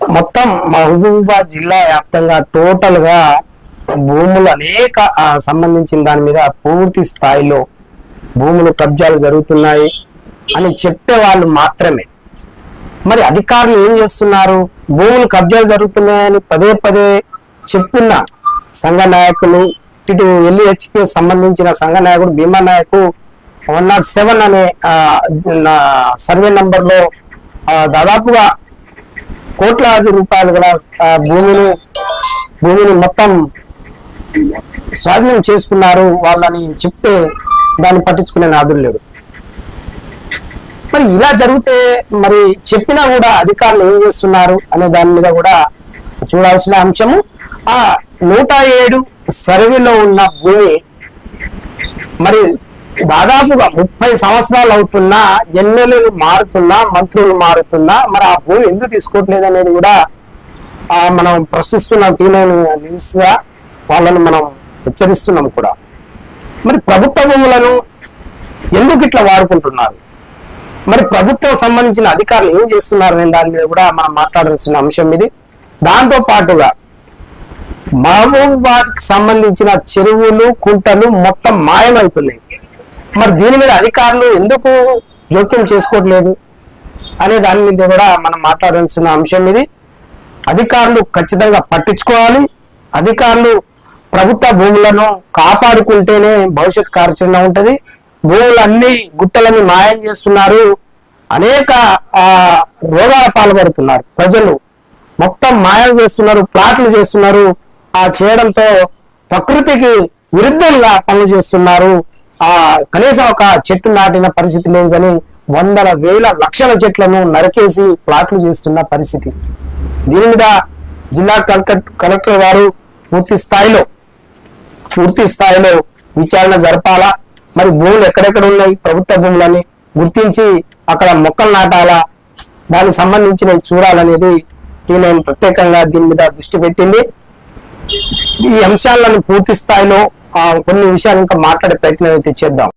మొత్తం మహబూబాబాద్ జిల్లా వ్యాప్తంగా టోటల్గా భూములు అనేక సంబంధించిన దాని మీద పూర్తి స్థాయిలో భూములు కబ్జాలు జరుగుతున్నాయి అని చెప్పే వాళ్ళు మాత్రమే. మరి అధికారులు ఏం చేస్తున్నారు? భూములు కబ్జాలు జరుగుతున్నాయని పదే పదే చెప్తున్న సంఘ నాయకులు ఇటు ఎల్ఈహెచ్పి సంబంధించిన సంఘ నాయకుడు Bhima Naiku one not seven అనే నా సర్వే నంబర్లో దాదాపుగా కోట్లాది రూపాయలు గల భూమిని భూమిని మొత్తం స్వాధీనం చేసుకున్నారు వాళ్ళని చెప్తే దాన్ని పట్టించుకునే నాదులు లేడు. మరి ఇలా జరిగితే మరి చెప్పినా కూడా అధికారులు ఏం చేస్తున్నారు అనే దాని మీద కూడా చూడాల్సిన అంశము. ఆ నూట ఏడు సర్వేలో ఉన్న భూమి మరి దాదాపుగా ముప్పై సంవత్సరాలు అవుతున్నా ఎమ్మెల్యేలు మారుతున్నా మంత్రులు మారుతున్నా మరి ఆ భూమి ఎందుకు తీసుకోవట్లేదు అనేది కూడా ఆ మనం ప్రశ్నిస్తున్నాం టీనైన్ న్యూస్గా వాళ్ళని మనం హెచ్చరిస్తున్నాం కూడా. మరి ప్రభుత్వ భూములను ఎందుకు ఇట్లా వాడుకుంటున్నారు? మరి ప్రభుత్వం సంబంధించిన అధికారులు ఏం చేస్తున్నారు అనే దాని మీద కూడా మనం మాట్లాడాల్సిన అంశం ఇది. దాంతో పాటుగా మహబూబాద్ సంబంధించిన చెరువులు కుంటలు మొత్తం మాయమవుతున్నాయి. మరి దీని మీద అధికారులు ఎందుకు జోక్యం చేసుకోవట్లేదు అనే దాని మీద కూడా మనం మాట్లాడాల్సిన అంశం ఇది. అధికారులు ఖచ్చితంగా పట్టించుకోవాలి. అధికారులు ప్రభుత్వ భూములను కాపాడుకుంటేనే భవిష్యత్ కార్యాచరణ ఉంటుంది. భూములన్నీ గుట్టలన్నీ మాయం చేస్తున్నారు. అనేక రోగాల పాల్పడుతున్నారు ప్రజలు. మొత్తం మాయం చేస్తున్నారు ప్లాట్లు చేస్తున్నారు. ఆ చేయడంతో ప్రకృతికి విరుద్ధంగా పనులు చేస్తున్నారు. ఆ కనీసం ఒక చెట్టు నాటిన పరిస్థితి లేదు కానీ వందల వేల లక్షల చెట్లను నరికేసి ప్లాట్లు చేస్తున్న పరిస్థితి. దీని మీద జిల్లా కలెక్టర్ కలెక్టర్ గారు పూర్తి స్థాయిలో పూర్తి స్థాయిలో విచారణ జరపాలా? మరి భూములు ఎక్కడెక్కడ ఉన్నాయి? ప్రభుత్వ భూములని గుర్తించి అక్కడ మొక్కలు నాటాలా? దానికి సంబంధించినవి చూడాలనేది నేను ప్రత్యేకంగా దీని మీద దృష్టి పెట్టింది. ఈ అంశాలను పూర్తి స్థాయిలో కొన్ని విషయాలు ఇంకా మాట్లాడే ప్రయత్నం అయితే చేద్దాం.